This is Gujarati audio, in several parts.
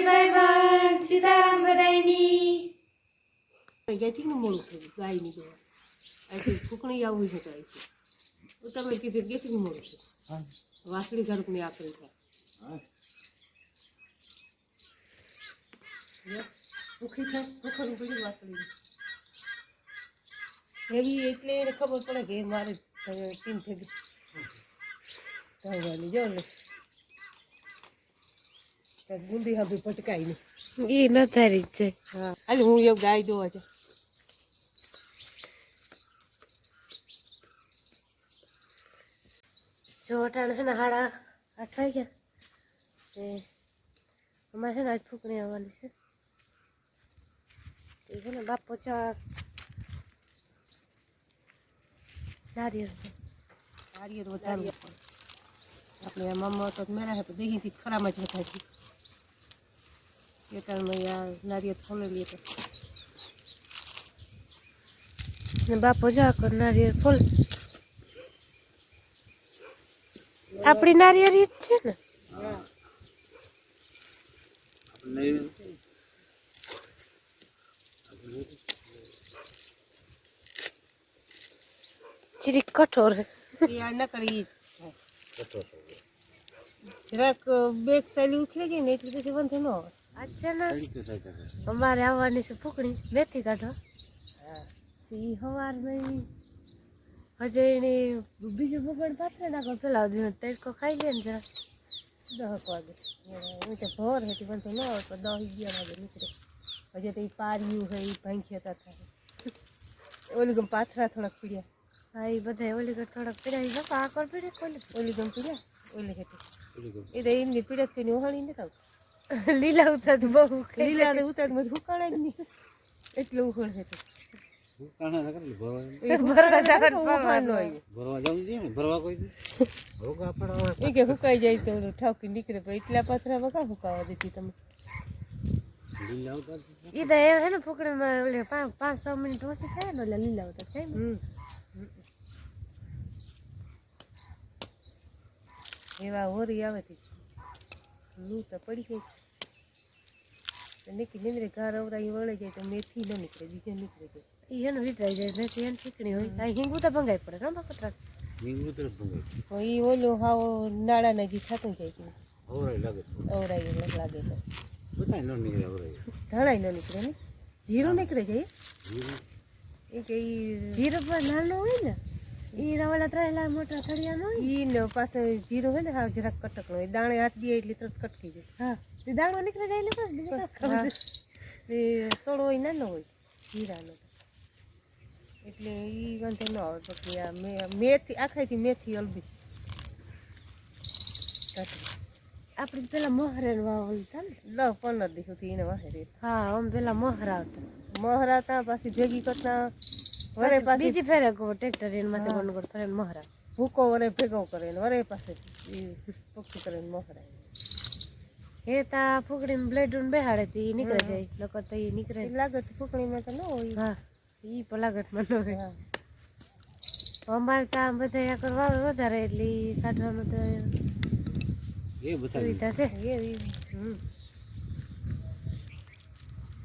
ભાઈ બહેન સીતારામ બધાયની ગાયઠી ને મોડું થયું ગાયની જોવા. અહીંથી ફૂકણી આવવું છે તો અહીંથી તમે કીધું નું મોડું થયું વાસળી ઘરકની થાય ભૂખી થાય ભૂખરું પડી વાસળી એવી એટલે એને ખબર પડે કે મારે ટીમ થઈ ગઈ જો ને કાંઈક ગુંદી હાભી ભટકાઈ નહીં એ નથારી જ છે હા આજે હું એવું ગાય જોવા છે જો અટાણે છે ને હાડા આઠ વાગ્યા તે અમારે છે ને આજ ફૂકણી આવવાની છે તે છે ને બાપો ચા નારિયેળ છે નારિયેળ વધારવું પડે આપણે આ મામા તો મેરા હે તો દેહીથી ખરામાં જ વધારી પેટાળમાં આ નારિયેળ ફોલેલી તો ને બાપો જા કર નારિયેળ ફોલ આપણી નારિયેળ જ છે ને ચીરી કઠોર હે. એ આ ન કરી જરાક બેગ સાલી ઉખરે જાય ને એટલે પછી વાંધો ન આવે આજ છે ને અમારે આવવાની છે ફૂકણી. મેથી કાઢો ઈ હવાર નહીં. હજે એને બીજું બગડ પાથરે નાખો. પેલા તડકો ખાઈ લે ને જરા દહક વાગે. હું તો ભોર હતી વાંધો ન આવે પણ દસ અગિયાર વાગે નીકળે. હજી તો એ પાર્યું હોય એ ભાંખ્યા થાય ઓલી ગમ પાથરા થોડાક પીડ્યા. હા એ બધા ઓલી કર થોડાક પીડા બાપા આકર પીડે કોલી ઓલી? ગમ પીડ્યા? ઓલી હતી એ તો એમની પીડા પીને ઓહાણી નથી આવતું. લીલા ઉતા બહુ લીલા ને ઉતાર બધું હુકાણે જ નહીં. એટલે ઉખડ છે ભરવા જવાનું ઉખાડનો આવ્યો એ કે હુકાઈ જાય તો ઠાવકી એટલા પાથરામાં કાં હુકાવા દીધી તમે? ઈ તો એ હે ને ફૂકણીમાં ઓલે પાંચ પાંચ છ મિનિટ ઓછી થાય ને એટલે લીલા ઉતા થાય ને. હમ. એવા હોરી આવે લૂ તો પડી ગઈ નીકળી નીકળે ઘર અવરાઈ વળે જાય તો મેથી ન નીકળે બીજે નીકળે જાય ઈ હે જાય મેથી એને શીકણી હોય. આ હિંગુ તો ભંગાઈ પડે ને બાપા પણ એ ઓલું હાવ નાળા જે થતું જાય છે અવરાઈ એટલે લાગે તો. ધણાઈ ન નીકળે ને જીરું નીકળે જાય એ કે ઈ જીરો પર નાનો હોય ને? ઈ રવાલા ત્રેલા મોટા થળિયા ઈ ને પાસે જીરો હોય ને હાવ જરાક કટકનો. હોય દાણે હાથ દે એટલે તરત કટકી જાય. હા તે દાણો નીકળી જાય એટલે બસ બીજું કાંઈ એ સોળો હોય નાનો હોય જીરાનો એટલે ઈ વાંધો ન આવે પછી આ મેથી આખાઈથી મેથી અલબી આપણે પેલા મોહરે વાવલ હતા ને. દસ પંદર દિવસ હતી એને વાહે હા આમ પેલા મોહરા આવતા પાછી ભેગી કરતા. વરે પાસે બીજી ફેરે ટ્રેક્ટર એને માથે બંધ ગોળ ફેરે મોહરા ભૂકો વરે ભેગો કરે ને વરે પાસે ઈ પક્ષી કરીને મહરા એ તા ફૂકડીને બ્લેડ બેહાડે તી નીકળે જાય નકર તો ઈ નીકળે એ લાગત ફૂકણીમાં તો ન હોય. હા ઈ પલાગટમાં ન હોય. અમારે ત્યાં બધા આગળ વાવે વધારે એટલે કાઢવાનું તો સુવિધા છે. એ. હમ.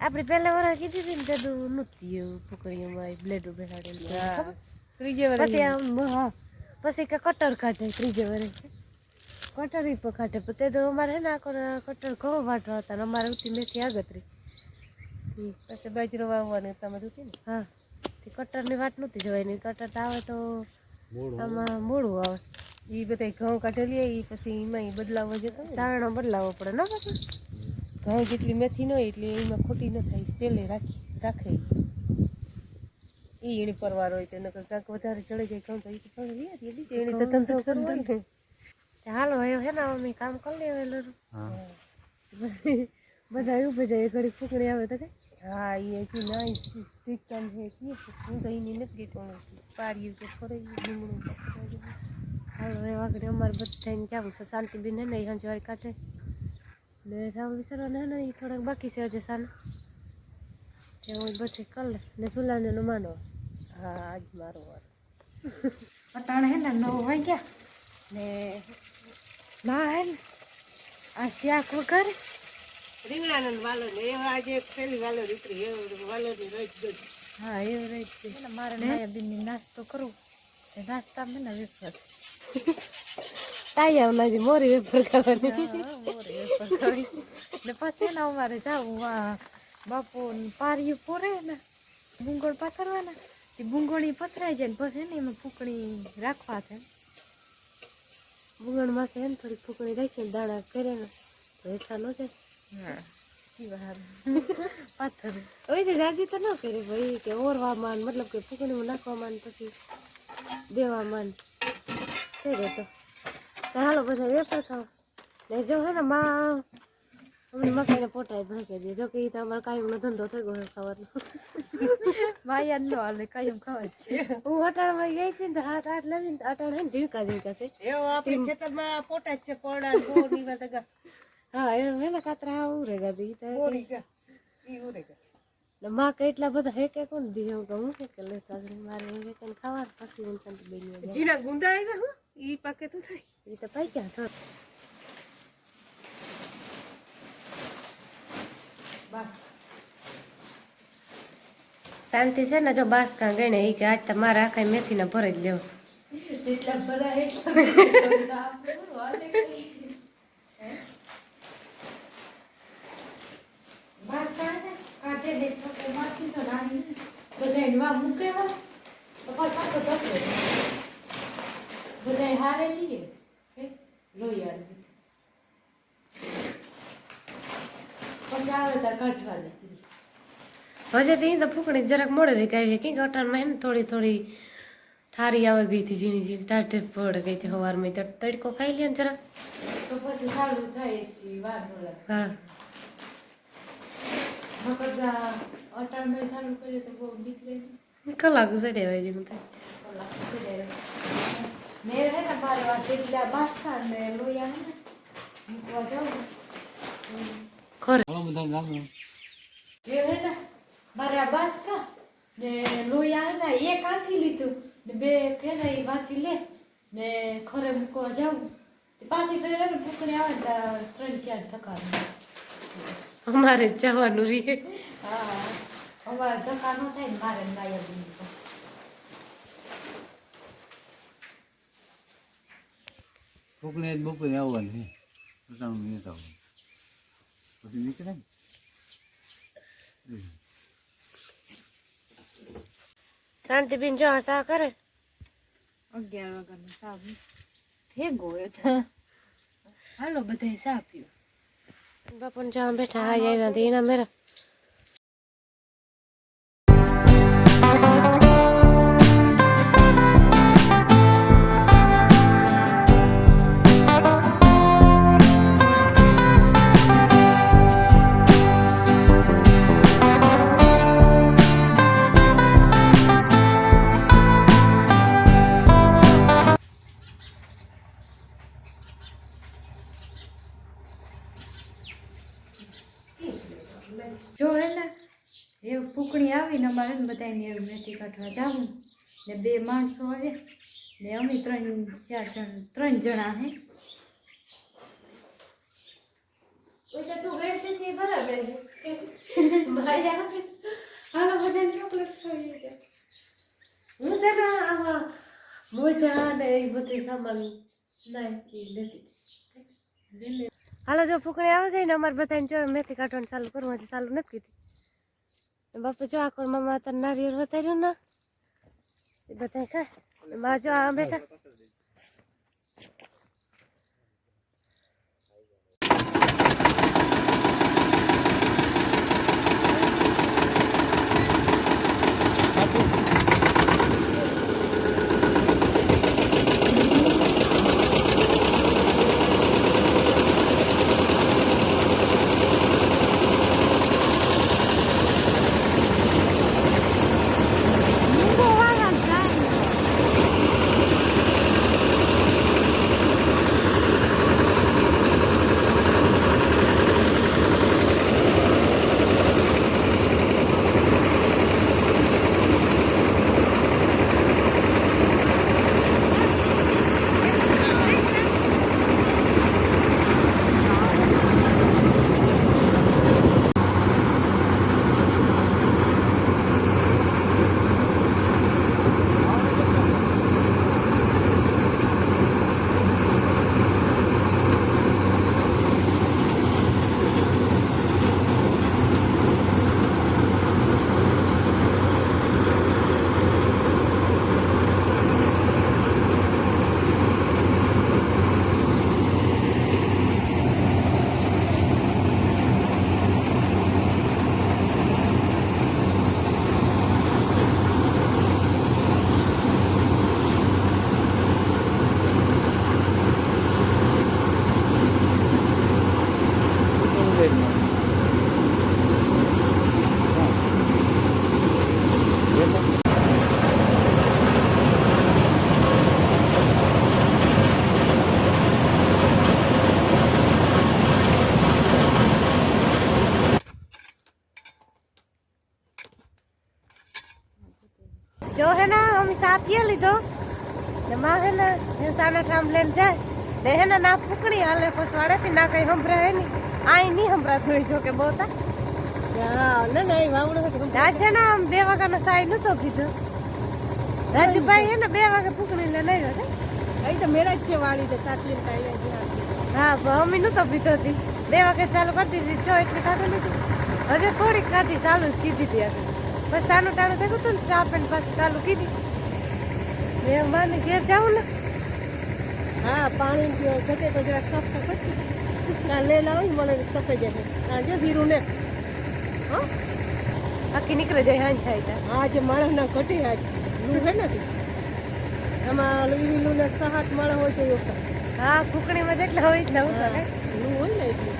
આપણે પહેલા વાર કીધી હતી ને તેનું નહોતી એવું ફૂકડીઓમાં બ્લેડ બેહાડે ત્રીજે વાર પછી આમ હા. પછી કે કટર કાઢે ત્રીજે વર્ષ કટર ઈ પર તે તો અમારે હે ને આખો કટર ઘઉં વાટવા હતા ને અમારે ઉતી મેથી આગતરી પછી બાજરો વાવવાની તમારે હતી ને હા. તે કટરની વાટ નહોતી જવાની કટર આવે તો આમાં મોડું આવે. એ બધા ઘઉં કાઢેલી એ પછી એમાં બદલાવો બદલાવ જતો સારણો બદલાવો પડે ને પછી ઘઉં જેટલી મેથી ન હોય એટલે એમાં ખોટી ન થાય સેલે રાખી રાખે. એ એની પરવાર હોય તો નકર કાંક વધારે ચડી જાય ઘઉં તો એ તો એની તો ધંધો કરવો ને. હાલો હવે હે ને અમે કામ કરી લેવા લરું બધા ઉભે એ ઘડી ફૂકણી આવે તો કઈ? હા એ હજી ના સ્ટીક કામ છે હું તો એની નથી પણ પાડ્યું કે ફરે ડુંગળું હાલો હવે વાગડે અમારે બધાને જવું છે? શાંતિબેન ને એ હંજવારી કાઢે. ને રામ વિચારવાના હે ને એ થોડાક બાકી છે હજુ સાના. તે હું બધી કરી લે ને સુલાને નો માનો. હા આજ મારો વાર. અટાણે હે ને નવ વાગ્યા ને ના હે ને આ શાક વઘારે? રીંગણાનો વાલો ને એવા આજે થેલી વાલો નીકળી એવું વાલો ની રોજ દૂધ હા એવું રહી છે મારે માયાબીનની નાસ્તો કરવો. તે નાસ્તા મેં ને વેફર. તાઈ આવ મોરી વેફર ખાવાની. મોરી. વેફર ને પછી એના અમારે જાવું બાપુ પારિયું પૂરે ને ભૂંગળ પાથરવાના. તે ભૂંગળી પથરાઈ જાય ને પછી ને એમાં ફૂકણી રાખવા છે. ભૂંગળ માથે એમ થોડી ફૂકણી રાખીને દાણા કરે ને તો હેઠા ન જાય. પાથર હવે તો રાજી તો ન કરે ભાઈ કે ઓરવામાં માન મતલબ કે ફૂકણીમાં નાખવા માન પછી દેવામાં ને. કરે તો. તો હાલો બધા વેપાર ખાવ ને જો હે ને માં અમને મકાઈને પોટાઈ ભાગે છે. જો કે ઈ તો અમારો કાયમનો ધંધો થઈ ગયો ખાવાનો. માયા નો હાલે કાયમ ખાવા છે. હું અટાણમાં ગઈ હતી ને હાથ હાથ લાવીને તો અટાણ હે ને જીવકા જીવકા છે. એવો આપણે ખેતરમાં પોટા છે પોડા ને બોરની હા એ હે ને કાતરા ઉરે ગા દી. તો ગા ઈ ઉરે ગા. ને માં કે એટલા બધા હે કે કોણ દી? હું કહું કે કે લેતા જઈને મારે હે કે ખાવા પછી હું તને બેની જીના ગુંદા આવ્યા હું? ઈ પાકે તો થાય. એ તો પાઈ ગયા છો શાંતિ છે ને, જો બાસ કાં ગણે એ કે આજ તમારે આખા મેથી ને ભરે જ લેવો બધા હારે લઈએ રોયાળ પછી આવે ત્યાં કાઢવા નથી હજે તો અહીં તો ફૂકણી જરાક મોડે ગઈ. કે અટાણમાં એને થોડી થોડી ઠારી આવે ગઈ હતી ઝીણી ઝીણી. ટાટે પડ ગઈ હતી સવારમાં તો તડકો ખાઈ લે ને જરાક. તો પછી સારું થાય વાર હા. અટાણમાં સારું કરીએ તો બહુ નીકળે કલાક સડે હોય જેવું મેં હે ને મારે વાત એટલા બાસકા ને લોયા ને મૂકવા જાઉં ખરે. એ હે ને મારે આ બાસકા ને લોહી આના એક હાથી લીધું ને બે કે ને એ વાથી લે ને ખરે મૂકવા જાઉં. તે પાછી ફેર ને ફૂકણી આવે ને ત્યાં ત્રણ ચાર ધક્કા અમારે જવાનું રીએ હા અમારે ધક્કા ન થાય ને મારે ને માયા બી કોકને આજ બપોરે આવવાનું છે અટાણું મિનિટ આવવાનું. પછી નીકળે ને? શાંતિબેન જો આ સા કરે? અગિયાર વાગ્યાનો સા થઈ ગયો હાલો બધા સા પીઓ બાપન જવા બેઠા હા આવ્યા હતા એના મેરા. એ ફૂકણી આવીને અમારે ને બધાને એવું મેથી કાઢવા જાવું. ને બે માણસો આવે ને અમે ત્રણ, ચાર જણ, ત્રણ જણા હે. ઓય તું બેઠતી હતી બરાબર માયા હાલો બધાને ચોકલેટ ખાવી છે હું છે ને આમાં મોજા ને એ બધું સામાન નાખી લેતી. હાલો જો ફૂકણી આવી ગઈ ને અમારે બધાને જો મેથી કાઢવાનું ચાલુ કરવું હજી ચાલુ નથી કીધી. બાપુ, જો આકોર મામા તને નારિયેળ વધાર્યું ને? એ બધા ખાયમાં જો આ બેઠા. માં હે ને એ સાના ઠામ લઈને જાય ને હે ને ના ફૂકણી હાલે વાળેથી ના કઈ સંભળાય નહીં આઈ નહીં સંભળાતું હોય જો કે બોતા હા બે વાગ્યાનો સાઈ નતો પીધો રાજુભાઈ હે ને બે વાગે ફૂકણી લઈને આવ્યો અહીં તો મેરા જ છે વાળી તો સાપી ને હા મમ્મી નતો પીતો હતી બે વાગે ચાલુ કરતી હતી જો એટલે કાઢી નથી હજુ થોડીક કાઢી ચાલુ જ કીધી હતી પછી બસ સાનું ટાણું થયું હતું ને ચા પેન પાછી ચાલુ કીધી. મેં માને ઘેર જાઉં ને. હા પાણી ઘટે તો જરાક સાફ તો કરતી ત્યાં લે લાવી મને તપે જાય. હા જો ધીરું ને હા? આખી નીકળી જાય હાંજ થાય ત્યાં. આ જે માણસ ના ઘટે આજ. લૂ હે નથી એમાં લીલી લૂ ને સાત માણસ હોય તો એવું હા કુકડીમાં જેટલા હોય એટલા ઉતરે લૂ હોય ને એટલું.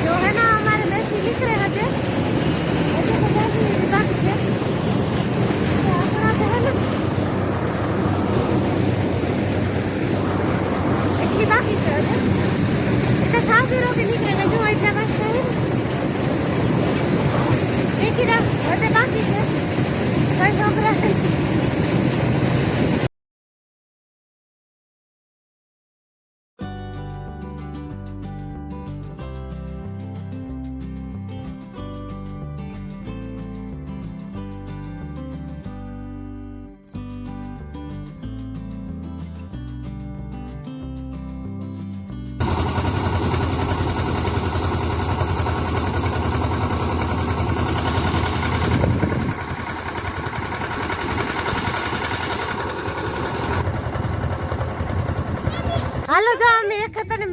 જો હે ને અમારે મેથી નીકળે હજે હજે તો બાકી બાકી છે તો આપણા તો હે ને એટલી બાકી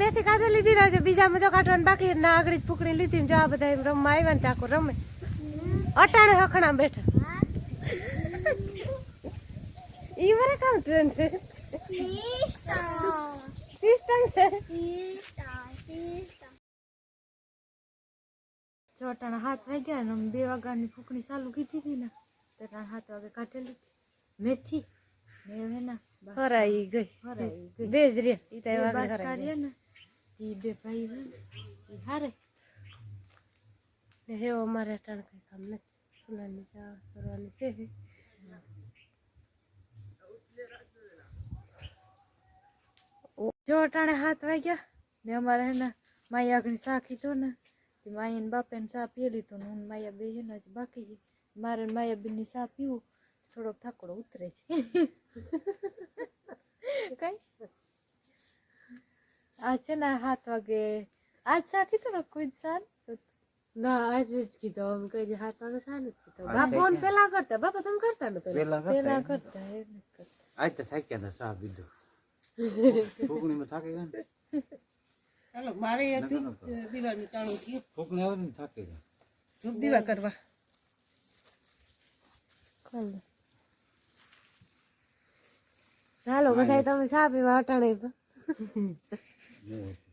ખાતાને કાઢી લીધી રહ્યો છે. બીજા મજો કાઢવાનું બાકી ના આગળ જ લીધી જો આ બધા એમ રમવા આવ્યા ને તાકો રમે. અટાણે હખણા બેઠા. ઈ વરે કામ ટ્રેન છે. સિસ્ટમ છે. જો અટાણા હાથ વાગ્યા ને બે વાગ્યાની ફૂકણી ચાલુ કીધી હતી ને તો અટાણા હાથ વાગે કાઢેલી મેથી ને હે ના હરાઈ ગઈ. હરાઈ ગઈ. બે જ રે ઈ તો વાગે હરાઈ ને ઈ બે ભાઈ હે ને ઈ હારે? ને હેવો અમારે અટાણે કઈ કામ નથી. સુનાની ચા કરવાની છે જો અટાણે હાથ વાગ્યા, ને અમારે હે માયા આગળ ચા કીધો ને તે માયા ને બાપે ચા પી લીધો ને હું માયા બે હે ને બાકી છે. મારે માયા બેનની ચા પીવું, થોડોક થાકોડો ઉતરે છે. કઈ? આ છે ને સાત વાગે આજ સા કીધું ને કોઈ સાર ના આજે જ કીધો અમે કઈ સાત હાથ વાગે સા નથી કીધો ફોન પેલા કરતા બાપા તમે કરતા ને પેલા પેલા કરતા જ આજ તો થાક્યા હતા સાહ પીધો ફૂકણીમાં થાકી ગયા ને ચાલો મારે હતી નકર. ટાણું થયું ફૂકણી આવે ને થાકી ગયા ધૂપ દીવા કરવા હાલો બધા તમે સા પીવા અટાણે નહીં.